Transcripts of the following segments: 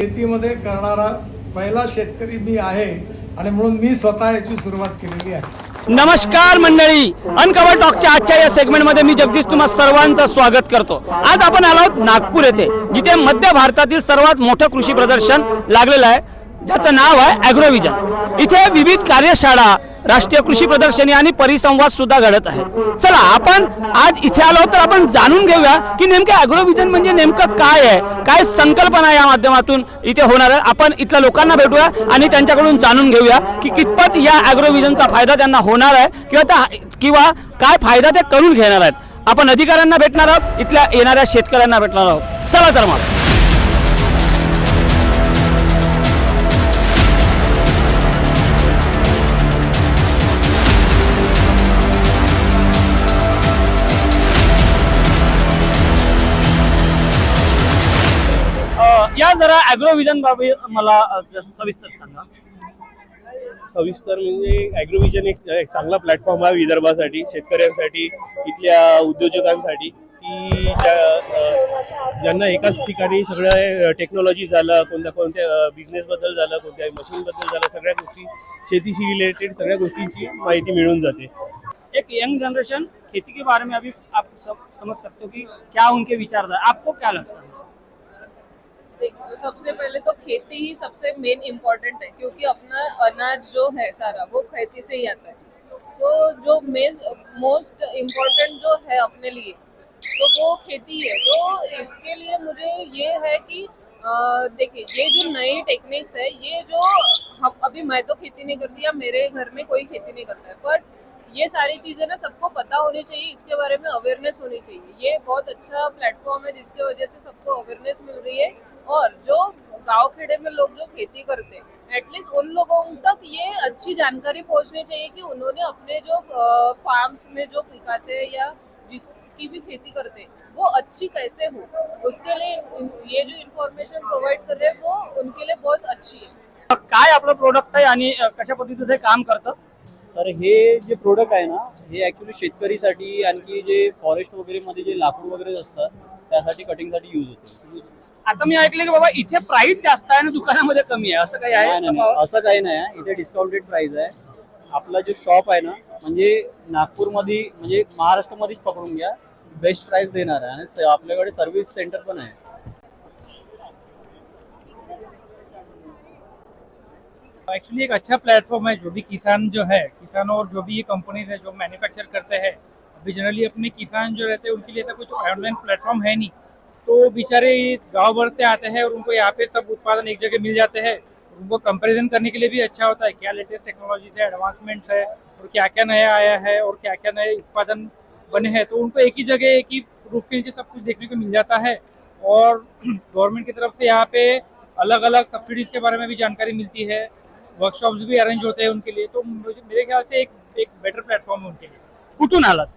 शेतीमध्ये करणारा पहिला शेतकरी मी आहे आणि म्हणून मी स्वतः याची सुरुवात केलेली आहे. नमस्कार मंडळी. अनकवर टॉकच्या आजच्या या सेगमेंटमध्ये मी जगदीश तुम्हा सर्वांचं स्वागत करतो. आज आपण आलो आहोत नागपूर येथे जिथे मध्य भारतातील सर्वात मोठं कृषी प्रदर्शन लागलेलं आहे. ज्याचं नाव आहे ॲग्रोविजन इथे विविध कार्यशाळा राष्ट्रीय कृषी प्रदर्शनी आणि परिसंवाद सुद्धा घडत आहे. चला आपण आज इथे आलो तर आपण जाणून घेऊया की नेमकं ॲग्रोविजन म्हणजे नेमकं काय आहे? काय संकल्पना या माध्यमातून इथे होणार आहे? आपण इथल्या लोकांना भेटूया आणि त्यांच्याकडून जाणून घेऊया की कितपत या ॲग्रोविजनचा फायदा त्यांना होणार आहे किंवा त्या किंवा काय फायदा ते करून घेणार आहेत. आपण अधिकाऱ्यांना भेटणार आहोत इथल्या येणाऱ्या शेतकऱ्यांना भेटणार आहोत. चला तर मग. ॲग्रोविजन बाबत मला सविस्तर सांगा. सविस्तर म्हणजे ॲग्रोविजन एक एक चांगला प्लॅटफॉर्म आहे विदर्भासाठी शेतकऱ्यांसाठी इथल्या उद्योजकांसाठी की ज्या ज्यांना एकाच ठिकाणी सगळं टेक्नॉलॉजी झालं कोणत्या कोणत्या बिझनेसबद्दल झालं कोणत्या मशीनबद्दल झालं सगळ्या गोष्टी शेतीशी रिलेटेड सगळ्या गोष्टींची माहिती मिळून जाते. एक यंग जनरेशन खेती के बारे में अभी आप सब समझ सकते हो कि क्या उनके विचार आपको क्या लगता है? देखो, सबसे पहले तो खेती ही सबसे मेन इम्पोर्टेंट है, क्योंकि अपना अनाज जो है सारा, वो खेती से ही आता है। तो जो मेज मोस्ट इम्पोर्टेंट जो है अपने लिए तो वो खेती है। तो इसके लिए मुझे ये है कि देखिए, ये जो नई टेक्निक्स है, ये जो हम, अभी मैं तो खेती नहीं करती या मेरे घर में कोई खेती नहीं करता है बट ये सारी चीज़ें ना सबको पता होनी चाहिए, इसके बारे में अवेयरनेस होनी चाहिए। ये बहुत अच्छा प्लेटफॉर्म है, जिसके वजह से सबको अवेयरनेस मिल रही है। और जो गांव खेड़े में लोग जो खेती करते हैं एटलीस्ट उन लोगों तक ये अच्छी जानकारी पहुंचनी चाहिए कि उन्होंने अपने जो फार्म्स में जो पिकाते हैं या जिसकी भी खेती करते हैं वो अच्छी कैसे हो? उसके लिए ये जो इन्फॉर्मेशन प्रोवाइड कर रहे हैं वो उनके लिए बहुत अच्छी है। काय आपलं प्रोडक्ट आहे आणि कशा पद्धतीचं काम करतं? तर हे जे प्रोडक्ट आहे ना हे ऍक्च्युली शेतकरीसाठी आणखी जे फॉरेस्ट वगैरे मध्ये जे लाकूड वगैरे असतात त्यासाठी कटिंगसाठी यूज होते. आता मी ऐकलं की बाबा इथे प्राइस जास्त आहे आणि दुकानामध्ये कमी आहे. असं काही नाही, आहे नाही, नाही. असं काही नाही आहे. इथे डिस्काउंटेड प्राइस आहे. आपला जो शॉप आहे ना म्हणजे नागपूरमध्ये म्हणजे महाराष्ट्रामध्येच पकडून घ्या. बेस्ट प्राइस देणार आहे. आणि स- आपल्याकडे सर्व्हिस सेंटर पण आहे. एक्चुअली एक अच्छा प्लेटफॉर्म है जो भी किसान जो है किसान और जो भी ये कंपनीज है जो मैन्युफैक्चर करते हैं अभी जनरली अपने किसान जो रहते हैं उनके लिए ऐसा कुछ ऑनलाइन प्लेटफॉर्म है नहीं। तो बेचारे गाँव भर से आते हैं और उनको यहाँ पे सब उत्पादन एक जगह मिल जाते हैं। उनको कंपैरिजन करने के लिए भी अच्छा होता है। क्या लेटेस्ट टेक्नोलॉजी है एडवांसमेंट्स है और क्या क्या नया आया है और क्या क्या नए उत्पादन बने हैं। तो उनको एक ही जगह एक ही रूफ के नीचे सब कुछ देखने को मिल जाता है और गवर्नमेंट की तरफ़ से यहाँ पे अलग अलग सब्सिडीज के बारे में भी जानकारी मिलती है। वर्कशॉप्स भी अरेंज होते हैं उनके लिए। तो मुझे मेरे ख्याल से एक एक बेटर प्लेटफॉर्म है उनके लिए। कुठून आलात।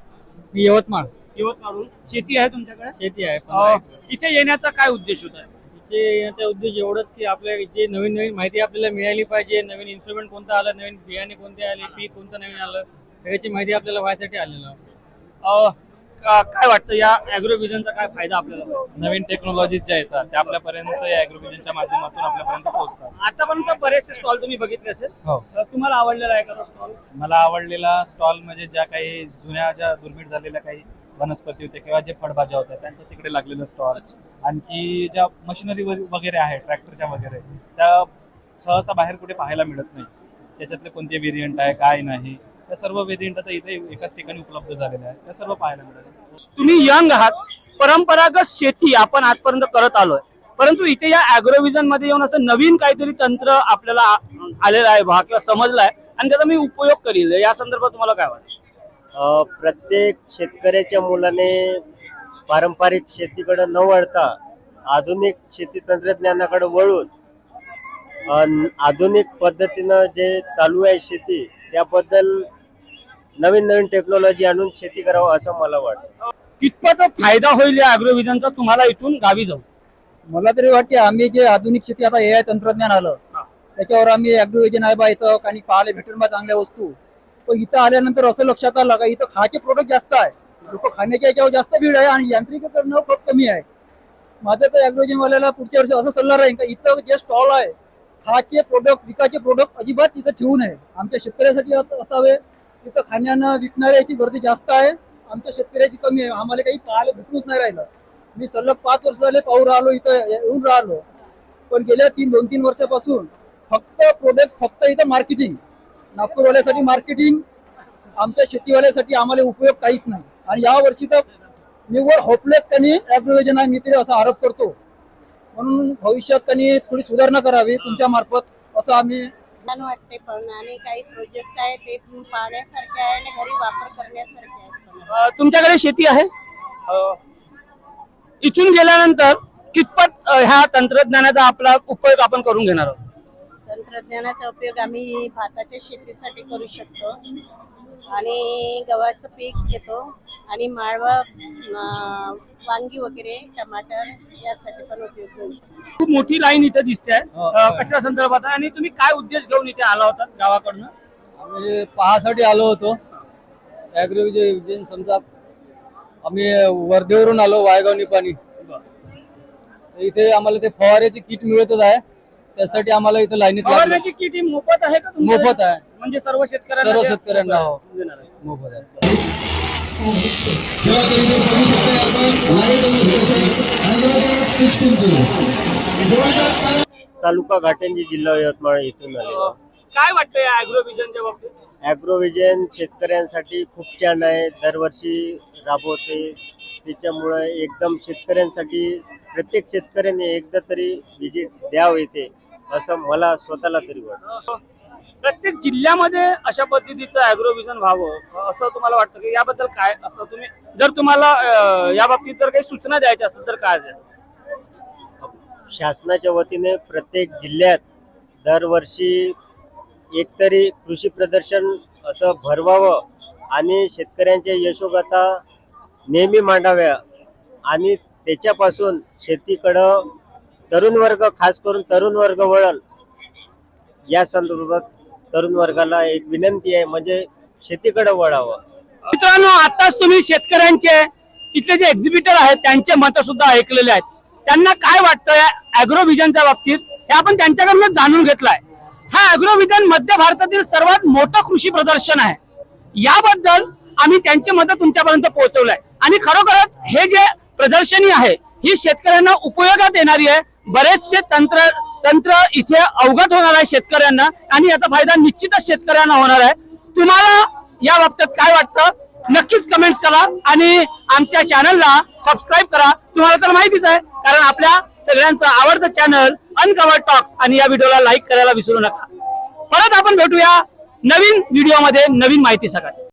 मी यवतमाळ यवतमाळून शेती आहे तुमच्याकडे? शेती आहे अ, इथे येण्याचा काय उद्देश होता? तिचे याचा उद्देश एवढंच की आपल्या जे नवीन नवीन माहिती आपल्याला मिळाली पाहिजे. नवीन इन्स्ट्रुमेंट कोणतं आलं नवीन बियाणे कोणते आले पीक कोणतं नवीन आलं सगळ्याची माहिती आपल्याला व्हायसाठी आलेलं आहे. अ, का- काय वाटतं? या ॲग्रोविजनचा काय फायदा आपल्याला? होईल? नवीन टेक्नॉलॉजीज ज्या येतात त्या आपल्यापर्यंत या ॲग्रोव्हिजनच्या माध्यमातून आपल्यापर्यंत पोहोचतात. आतापर्यंत बरेचसे स्टॉल तुम्ही बघितले असेल. हो. अ, तुम्हाला आवडलेला आहे का स्टॉल मला आवडलेला स्टॉल म्हणजे ज्या काही जुन्या ज्या दुर्मिळ झालेल्या काही वनस्पती होते किंवा जे फळभाज्या होत्या त्यांचं तिकडे लागलेलं स्टॉल आणखी ज्या मशिनरी वगैरे आहे ट्रॅक्टरच्या वगैरे त्या सहसा बाहेर कुठे पाहायला मिळत नाही. त्याच्यातले कोणते व्हेरियंट आहे काय नाही त्या सर्व व्हेरियंट आता इथे एकाच ठिकाणी उपलब्ध झालेल्या आहेत. त्या सर्व पाहायला मिळत तुम्ही यंग आहात परंपरागत शेती आपण आजपर्यंत करत आलोय. परंतु इथे या अॅग्रोव्हिजनमध्ये येऊन असं नवीन काहीतरी तंत्र आपल्याला आलेलं आहे किंवा समजलं आहे आणि त्याचा मी उपयोग करील या संदर्भात तुम्हाला काय वाटतं? प्रत्येक शेतकऱ्याच्या मुलाने पारंपरिक शेतीकडे न वळता आधुनिक शेती तंत्रज्ञानाकडे वळून आधुनिक पद्धतीनं जे चालू आहे शेती त्याबद्दल नवीन नवीन टेक्नॉलॉजी आणून शेती करावं असं मला वाटतं. कितपत फायदा होईल या अॅग्रोविजनचा तुम्हाला इथून गावी जाऊन? मला तरी वाटते आम्ही जे आधुनिक शेती आता ए आय तंत्रज्ञान आलं त्याच्यावर आम्ही ऍग्रोविजन आहे बा इथं आणि पाहायला भेटून बा चांगल्या वस्तू. पण इथं आल्यानंतर असं लक्षात आलं का इथं खायचे प्रोडक्ट जास्त आहे. लोक खाण्याच्या याच्यावर जास्त भीड आहे आणि यांत्रिकीकरण खूप कमी आहे. माझं तर ॲग्रोजन वाल्याला पुढच्या वर्षी असं सल्ला राहील का इथं जे स्टॉल आहे खाचे प्रोडक्ट पिकाचे प्रोडक्ट अजिबात तिथं ठेवू नये. आमच्या शेतकऱ्यासाठी असं असावे. तिथं खाण्यानं विकणाऱ्याची गर्दी जास्त आहे. आमच्या शेतकऱ्याची कमी आहे. आम्हाला काही पाहायला भेटूच नाही राहिलं. मी सलग पाच वर्ष झाले पाहू राहिलो इथं येऊन राहिलो. पण गेल्या तीन दोन तीन वर्षापासून फक्त प्रोडक्ट फक्त इथं मार्केटिंग नागपूरवाल्यासाठी मार्केटिंग आमच्या शेतीवाल्यासाठी आम्हाला उपयोग काहीच नाही. आणि या वर्षी तर निव्वळ होपलेस कनी ॲग्रोवेजन आहे मी तरी असा आरोप करतो. म्हणून भविष्यात त्यांनी थोडी सुधारणा करावी तुमच्या मार्फत असं आम्ही छान वाटते पण आणि काही प्रोजेक्ट आहे ते पाहण्यासारखे आहे आणि घरी वापर करण्यासारखे अ, तुमच्याकडे शेती आहे? अ, इथून गेल्यानंतर कितपत अ, ह्या तंत्रज्ञानाचा आपला उपयोग आपण करून घेणार आहोत? तंत्रज्ञानाचा उपयोग आम्ही भाताच्या शेतीसाठी करू शकतो. आणि गव्हाचं पीक घेतो. आणि माळवा अं, वांगी वगैरे टमाटर यासाठी पण उपयोग घेऊ शकतो. खूप मोठी लाईन इथे दिसते. हो, अ, कशा संदर्भात? आहे आणि तुम्ही काय उद्देश घेऊन इथे आला होता गावाकडनं? आम्ही पाहासाठी आलो होतो. ॲग्रोविजन समजा आम्ही वर्धेवरून आलो वायगाव निपाणी इथे आम्हाला ते फवाऱ्याची किट मिळतच आहे. त्यासाठी आम्हाला इथं लाईनीत लागलं. फवारण्याची किट ही मोफत आहे का तुमच्या- मोफत आहे. म्हणजे सर्व शेतकऱ्यांना सर्व ते शेतकऱ्यांना हो. देणार आहे. मोफत आहे. तालुका घाटंजी जिल्हा यवतमाळ येथून आलेलो. काय वाटतं या अॅग्रोव्हिजनच्या बाबतीत? ॲग्रोव्हिजन शेतकऱ्यांसाठी खूप छान आहे. दरवर्षी राबवते. त्याच्यामुळे एकदम शेतकऱ्यांसाठी प्रत्येक शेतकऱ्याने एकदा तरी विजिट द्यावं येते असं मला स्वतःला तरी वाटतं. प्रत्येक जिल्ह्यामध्ये अशा पद्धतीचं अॅग्रोव्हिजन व्हावं असं तुम्हाला वाटतं की याबद्दल काय असं तुम्ही जर तुम्हाला या बाबतीत जर काही सूचना द्यायच्या असतील तर काय शासनाच्या वतीने प्रत्येक जिल्ह्यात दरवर्षी एकतरी कृषी प्रदर्शन असं भरवावं आणि शेतकऱ्यांच्या यशोगाथा नेहमी मांडाव्या आणि त्याच्यापासून शेतीकडं तरुण वर्ग खास करून तरुण वर्ग वळल या संदर्भात तरुण वर्गाला एक विनंती आहे म्हणजे शेतीकडे वळावं. मित्रांनो आताच तुम्ही शेतकऱ्यांचे इथले जे एक्झिबिटर आहेत त्यांचे मत सुद्धा ऐकलेले आहेत. त्यांना काय वाटतं या अॅग्रोव्हिजनच्या बाबतीत हे आपण त्यांच्याकडनं जाणून घेतलंय. हा अॅग्रोव्हिजन मध्य भारतातील सर्वात मोठं कृषी प्रदर्शन आहे. याबद्दल आम्ही त्यांचे मत तुमच्यापर्यंत पोहोचवलंय. आणि खरोखरच हे जे प्रदर्शनी आहे ही शेतकऱ्यांना उपयोगात येणारी आहे. बरेचसे तंत्र तंत्र इथे अवगत होणार आहे शेतकऱ्यांना आणि याचा फायदा निश्चितच शेतकऱ्यांना होणार आहे. तुम्हाला या बाबतीत काय वाटतं? नक्कीच कमेंट्स करा आणि आमच्या चॅनलला सबस्क्राईब करा. तुम्हाला तर माहितीच आहे कारण आपल्या सगळ्यांचं आवडतं चॅनल अनकवर टॉक्स आणि या व्हिडिओला लाईक करायला विसरू नका. परत आपण भेटूया नवीन व्हिडिओमध्ये नवीन माहिती सगळ्यात